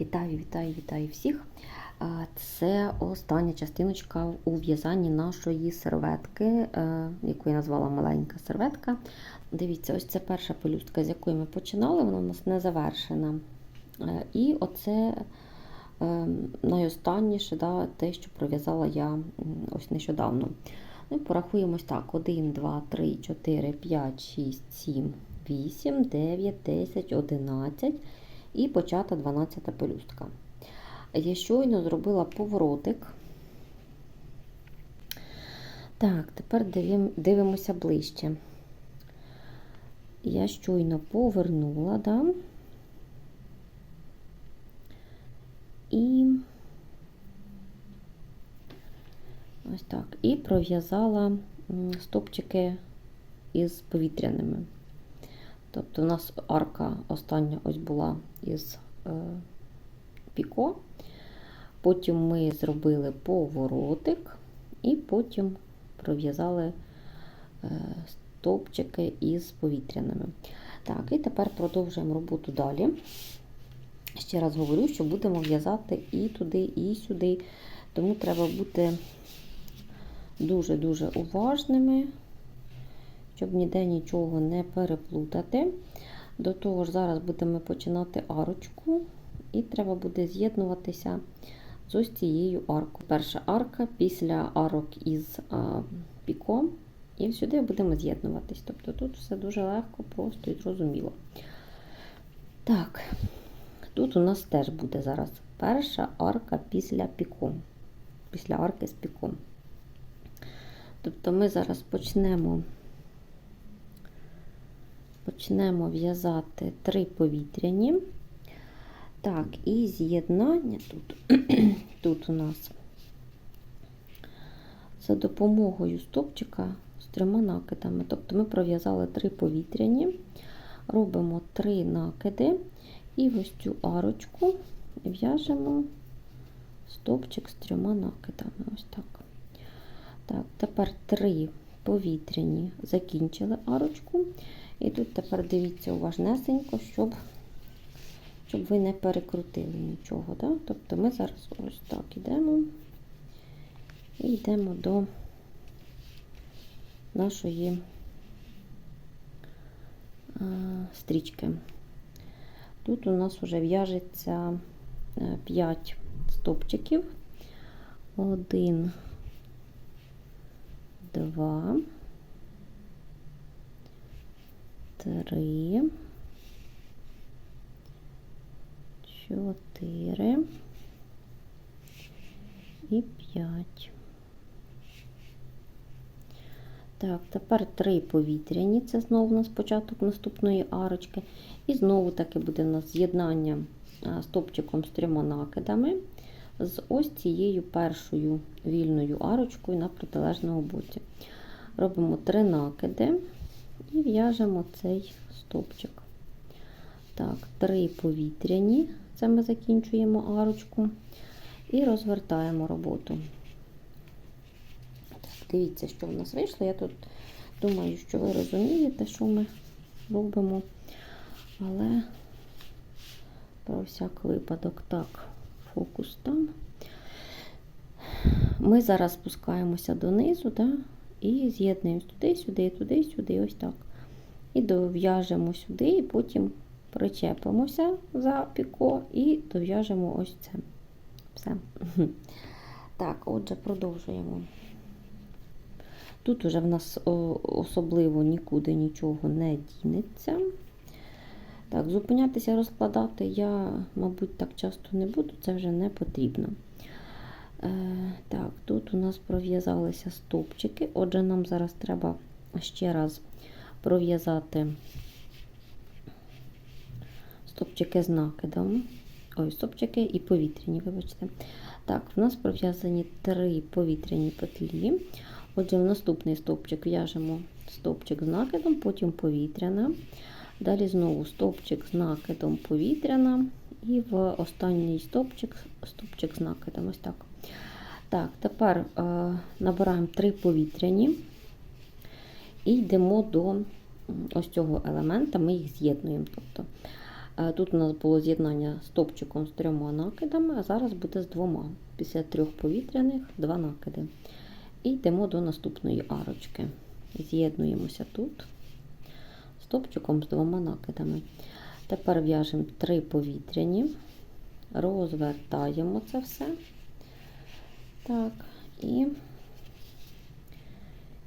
Вітаю, вітаю, вітаю всіх. Це остання частиночка у в'язанні нашої серветки, е, яку я назвала маленька серветка. Дивіться, ось це перша пелюстка, з якої ми починали, вона у нас не завершена. Е, І оце е, найостанніше, да, те, що пров'язала я ось нещодавно. Ну, Порахуємось так: 1, 2, 3, 4, 5, 6, 7, 8, 9, 10, 11 і почата 12 пелюстка. Я щойно зробила поворотик. Так, тепер дивим, дивимося ближче. Я щойно повернула, да? І ось так. І пров'язала стопчики із повітряними. Тобто у нас арка остання ось була із е, піко. Потім ми зробили поворотик і потім пров'язали е, стовпчики із повітряними. Так, і тепер продовжуємо роботу далі. Ще раз говорю, що будемо в'язати і туди, і сюди. Тому треба бути дуже-дуже уважними, щоб ніде нічого не переплутати. До того ж, зараз будемо починати арочку, і треба буде з'єднуватися з ось цією аркою. Перша арка після арок із а, піком, і сюди будемо з'єднуватись. Тобто тут все дуже легко, просто і зрозуміло. Так, тут у нас теж буде зараз перша арка після піком, після арки з піком. Тобто ми зараз почнемо почнемо в'язати три повітряні. Так, і з'єднання тут, тут у нас за допомогою стопчика з трьома накидами. Тобто ми пров'язали три повітряні, робимо три накиди і ось цю арочку в'яжемо стопчик з трьома накидами. Ось так. Так, тепер три повітряні закінчили арочку. І тут тепер дивіться уважнесенько, щоб щоб ви не перекрутили нічого. Да? Тобто ми зараз ось так йдемо і йдемо до нашої а, стрічки. Тут у нас вже в'яжеться 5 стопчиків. Один, два, три, чотири і п'ять. Так, тепер три повітряні, це знову у нас початок наступної арочки. І знову таки буде у нас з'єднання стопчиком з трьома накидами з ось цією першою вільною арочкою на протилежному боці. Робимо три накиди і в'яжемо цей стопчик. Так, три повітряні, це ми закінчуємо арочку, і розвертаємо роботу. Так, Дивіться, що в нас вийшло. Я тут думаю, що ви розумієте, що ми робимо, але про всяк випадок, так, фокус там. Ми зараз спускаємося донизу, да, і з'єднуємо туди, сюди, туди, сюди, ось так. І дов'яжемо сюди, і потім причепимося за піко і дов'яжемо ось це. Все. Так, отже, продовжуємо. Тут уже в нас особливо нікуди нічого не дінеться. Так, зупинятися, розкладати я, мабуть, так часто не буду, це вже не потрібно. Е, Так, тут у нас пров'язалися стовпчики. Отже, нам зараз треба ще раз пров'язати стопчики з накидом. Ой, стопчики і повітряні, вибачте. Так, в нас пров'язані три повітряні петлі. Отже, в наступний стовпчик в'яжемо стовпчик з накидом, потім повітряна. Далі знову стовпчик з накидом повітряна. І в останній стовпчик, стовпчик з накидом. Ось так. Так, тепер е, набираємо три повітряні і йдемо до ось цього елемента, ми їх з'єднуємо. Тобто Е, Тут у нас було з'єднання стопчиком з трьома накидами, а зараз буде з двома. Після трьох повітряних два накиди. І йдемо до наступної арочки. З'єднуємося тут стопчиком з двома накидами. Тепер в'яжемо три повітряні, розвертаємо це все. Так, і,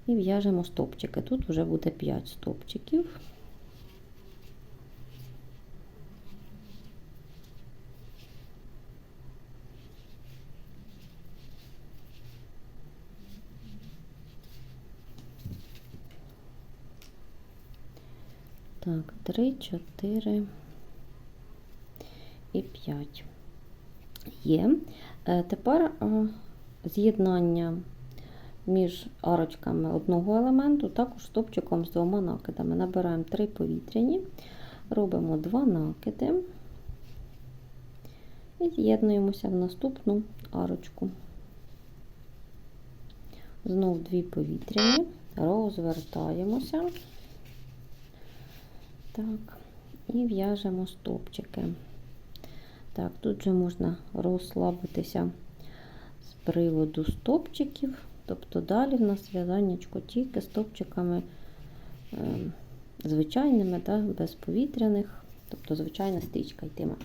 і в'яжемо стопчики. Тут вже буде 5 стопчиків. Так, 3, 4 і 5. Є. Е, Тепер е, з'єднання між арочками одного елементу, також стопчиком з двома накидами. Набираємо 3 повітряні, робимо 2 накиди і з'єднуємося в наступну арочку. Знов 2 повітряні, розвертаємося. Так, і в'яжемо стопчики. Так, тут вже можна розслабитися з приводу стопчиків. Тобто далі в нас в'язаннячко тільки стопчиками е, звичайними, да, без повітряних, тобто звичайна стрічка йтиме.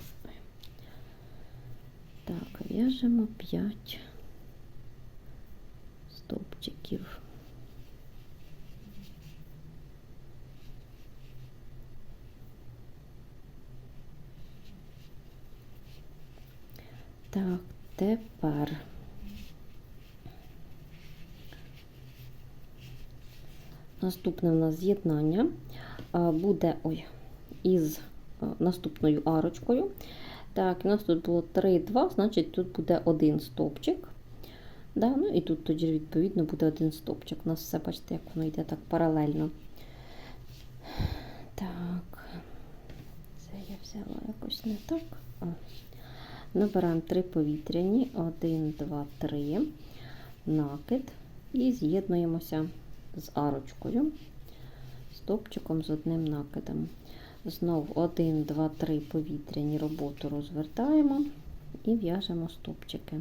Так, в'яжемо 5 стопчиків. Так, тепер наступне у нас з'єднання буде ой, із наступною арочкою. Так, у нас тут було 3, 2, значить тут буде один стовпчик. Да, ну І тут тоді, відповідно, буде один стовпчик. У нас все, бачите, як воно йде так паралельно. Так, це я взяла якось не так. О. Набираємо 3 повітряні, 1, 2, 3, накид і з'єднуємося з арочкою, стопчиком з одним накидом. Знов 1, 2, 3 повітряні роботу розвертаємо і в'яжемо стопчики.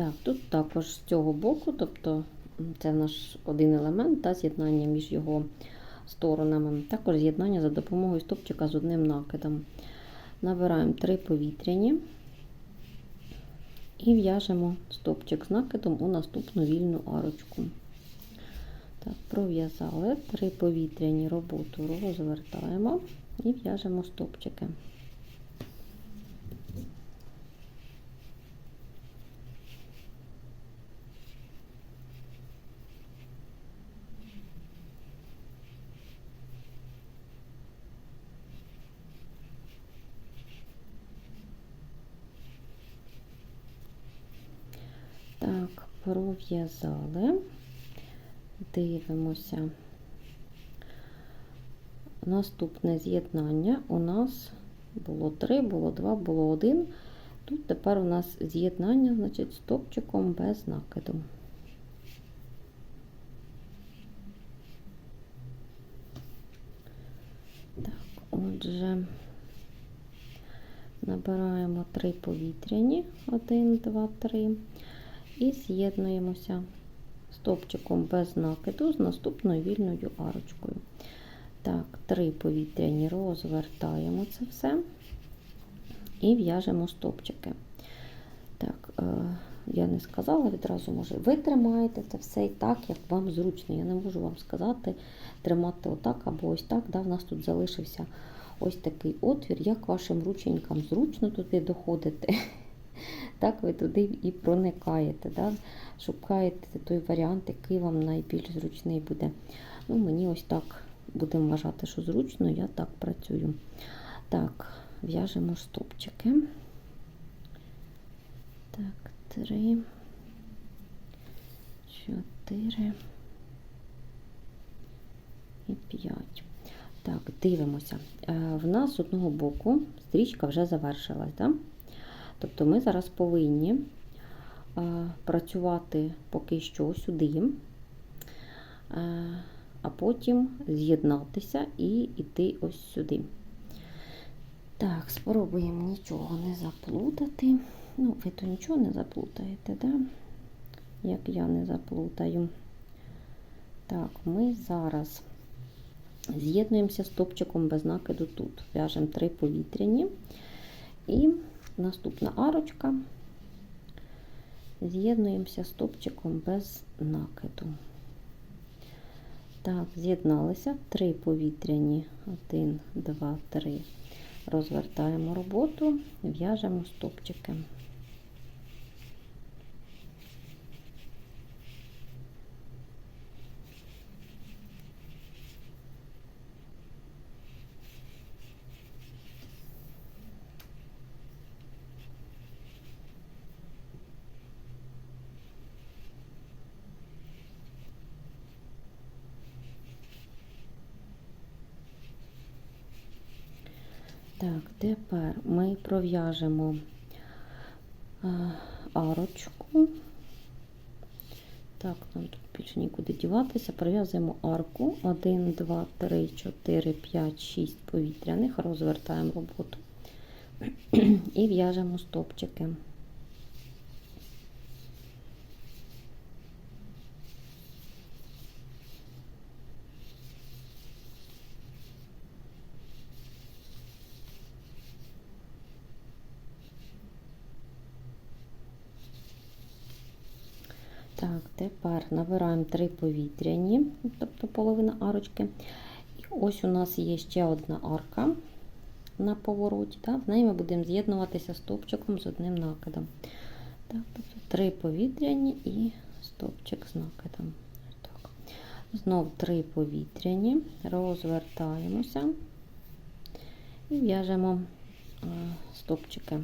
Так, тут також з цього боку, тобто це наш один елемент, та, з'єднання між його сторонами. Також з'єднання за допомогою стопчика з одним накидом. Набираємо 3 повітряні і в'яжемо стопчик з накидом у наступну вільну арочку. Так, Пров'язали 3 повітряні роботу розвертаємо і в'яжемо стопчики. Так, пров'язали, дивимося. Наступне з'єднання у нас було 3, було 2, було 1. Тут тепер у нас з'єднання, значить, стопчиком без накиду. Так, отже, набираємо 3 повітряні, 1, 2, 3 і з'єднуємося стовпчиком без накиду з наступною вільною арочкою. Так, три повітряні розвертаємо це все і в'яжемо стовпчики. Так, е, я не сказала, відразу може, ви тримаєте це все і так, як вам зручно. Я не можу вам сказати, тримати отак або ось так. Да, В нас тут залишився ось такий отвір, як вашим рученькам зручно туди доходити так ви туди і проникаєте. Да? Шукаєте той варіант, який вам найбільш зручний буде. Ну, Мені ось так будемо вважати, що зручно, я так працюю. Так, в'яжемо стопчики. Так, три, чотири, і 5. Так, дивимося. Е, В нас з одного боку стрічка вже завершилась. Да? Тобто ми зараз повинні е, працювати поки що сюди, е, а потім з'єднатися і йти ось сюди. Так, спробуємо нічого не заплутати. Ну, ви то нічого не заплутаєте, да? як я не заплутаю. Так, ми зараз з'єднуємося стопчиком без накиду тут. В'яжемо три повітряні. І наступна арочка. З'єднуємося стопчиком без накиду. Так, з'єдналися три повітряні. Один, два, три. Розвертаємо роботу, в'яжемо стопчики. Так, тепер ми пров'яжемо е, арочку. Так, нам тут більше нікуди діватися. Пров'язуємо арку 1, 2, 3, 4, 5, 6 повітряних, розвертаємо роботу і в'яжемо стопчики. Так, тепер набираємо три повітряні, тобто половина арочки. І ось у нас є ще одна арка на повороті. Так? В неї ми будемо з'єднуватися стовпчиком з одним накидом. Так, тобто Три повітряні і стовпчик з накидом. Так. Знов три повітряні, розвертаємося і в'яжемо стовпчики.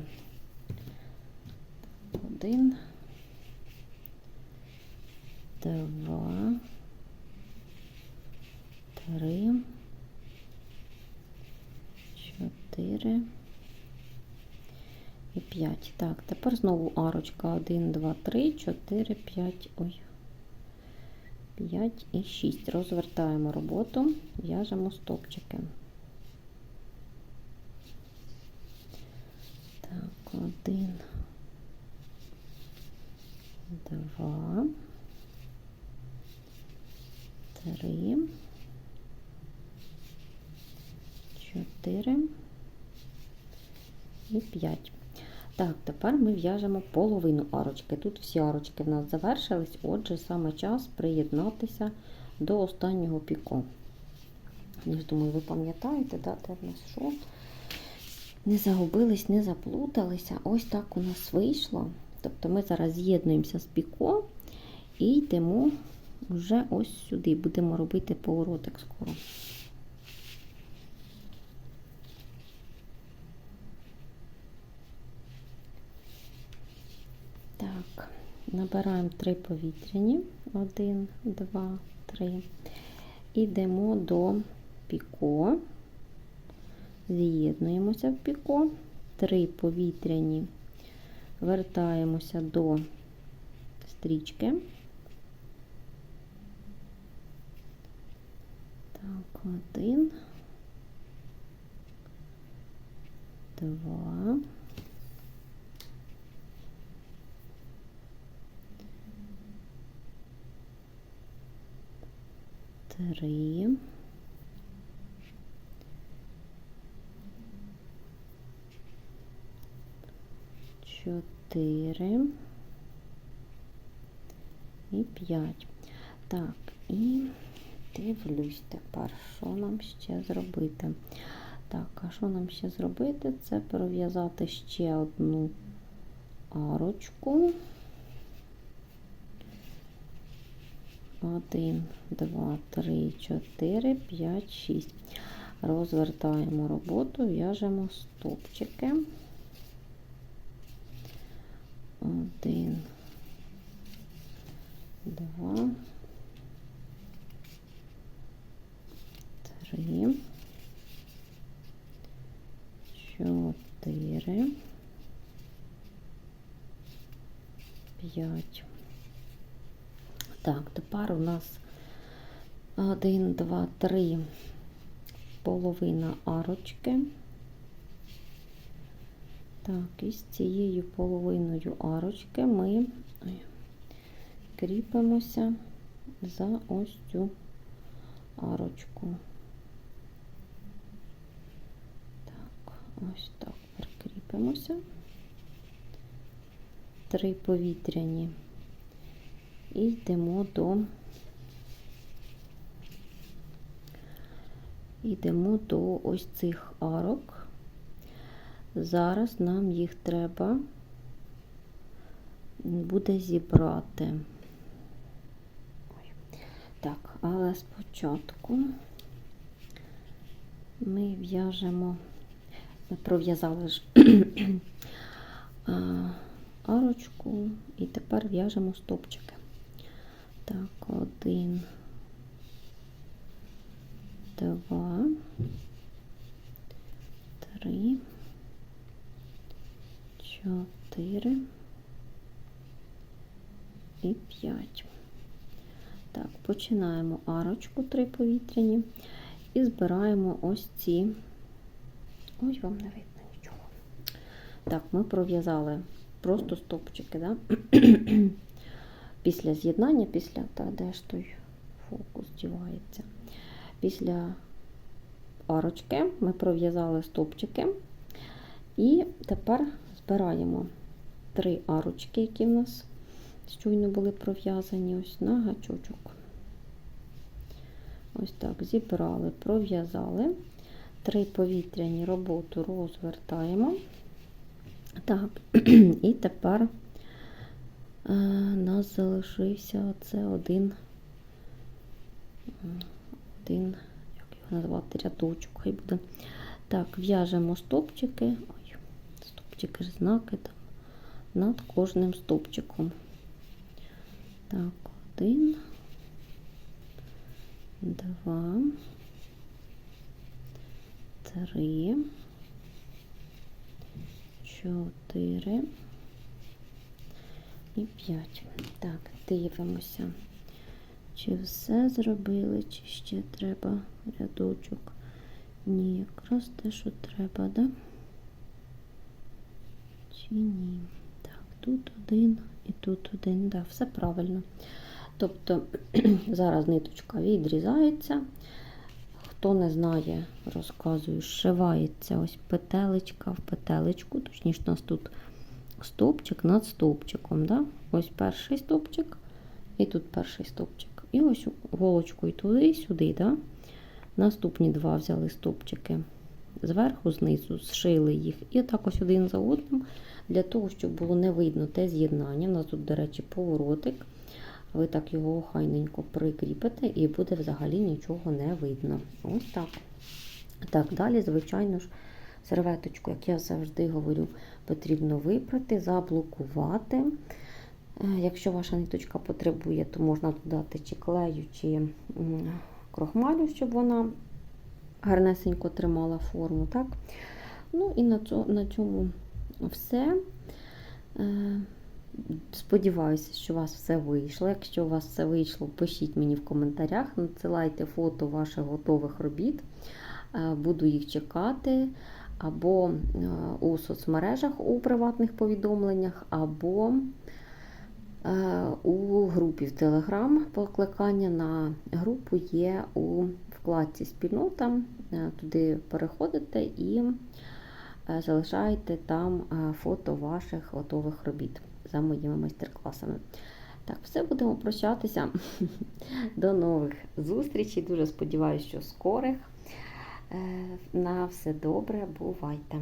Один два, три, чотири і п'ять. Так, тепер знову арочка. Один, два, три, чотири, п'ять. Ой. 5 і 6. Розвертаємо роботу, в'яжемо стопчики. Так, один, два. Три, чотири і п'ять. Так, тепер ми в'яжемо половину арочки. Тут всі арочки в нас завершились, отже, саме час приєднатися до останнього піку. Я думаю, ви пам'ятаєте, да, де в нас що? Не загубились, не заплуталися. Ось так у нас вийшло. Тобто ми зараз з'єднуємося з піко і йдемо вже ось сюди будемо робити поворотик скоро. Так, набираємо три повітряні. Один, два, три. Ідемо до піко, з'єднуємося в піко, три повітряні, вертаємося до стрічки. Так, один, два. Три. Чотири. І п'ять. Так, і Дивлюсь тепер, що нам ще зробити. Так, а що нам ще зробити? Це пров'язати ще одну арочку. Один, два, три, чотири, п'ять, шість. Розвертаємо роботу, в'яжемо стопчики. Один, два. Три, чотири, п'ять. Так, тепер у нас один, два, три, половина арочки. Так, і з цією половиною арочки ми кріпимося за ось цю арочку. Так, ось так прикріпимося. Три повітряні. І йдемо до йдемо до ось цих арок. Зараз нам їх треба буде зібрати. Так, але спочатку ми в'яжемо, пров'язали ж арочку і тепер в'яжемо стопчики. Так, один, два, три, чотири і п'ять. Так, починаємо арочку три повітряні і збираємо ось ці. Ой, вам не видно нічого. Так, ми пров'язали просто стопчики, да? після з'єднання, після, та де ж той фокус дівається. Після арочки ми пров'язали стопчики. І тепер збираємо три арочки, які в нас щойно були пров'язані ось на гачочок. Ось так, зібрали, пров'язали. Три повітряні роботу розвертаємо. Так, і тепер у нас залишився це один, один, як його назвати, рядочок, хай буде. Так, в'яжемо стопчики, ой, стопчики знаки там, над кожним стопчиком. Так, один, два, три, чотири і п'ять. Так, дивимося, чи все зробили, чи ще треба рядочок. Ні, якраз те, що треба, да? Чи ні? Так, тут один і тут один, да, все правильно. Тобто зараз ниточка відрізається. Хто не знає, розказую, зшивається ось петелечка в петелечку, точніше, у нас тут стовпчик над стовпчиком. Да? Ось перший стовпчик, і тут перший стовпчик. І ось голочкою туди і сюди. Да? Наступні два взяли стовпчики зверху, знизу, зшили їх. І так ось один за одним, для того, щоб було не видно те з'єднання. У нас тут, до речі, поворотик. Ви так його охайненько прикріпите, і буде взагалі нічого не видно. Ось так. Так, далі, звичайно ж, серветочку, як я завжди говорю, потрібно випрати, заблокувати. Якщо ваша ниточка потребує, то можна додати чи клею, чи крохмалю, щоб вона гарнесенько тримала форму. так? Ну і на цьому все. Сподіваюся, що у вас все вийшло. Якщо у вас все вийшло, пишіть мені в коментарях, надсилайте фото ваших готових робіт. Буду їх чекати. Або у соцмережах у приватних повідомленнях, або у групі в Телеграм. Покликання на групу є у вкладці Спільнота. Туди переходите і залишаєте там фото ваших готових робіт за моїми майстер-класами. Так, все будемо прощатися. До нових зустрічей. Дуже сподіваюся, що скорих. На все добре, бувайте!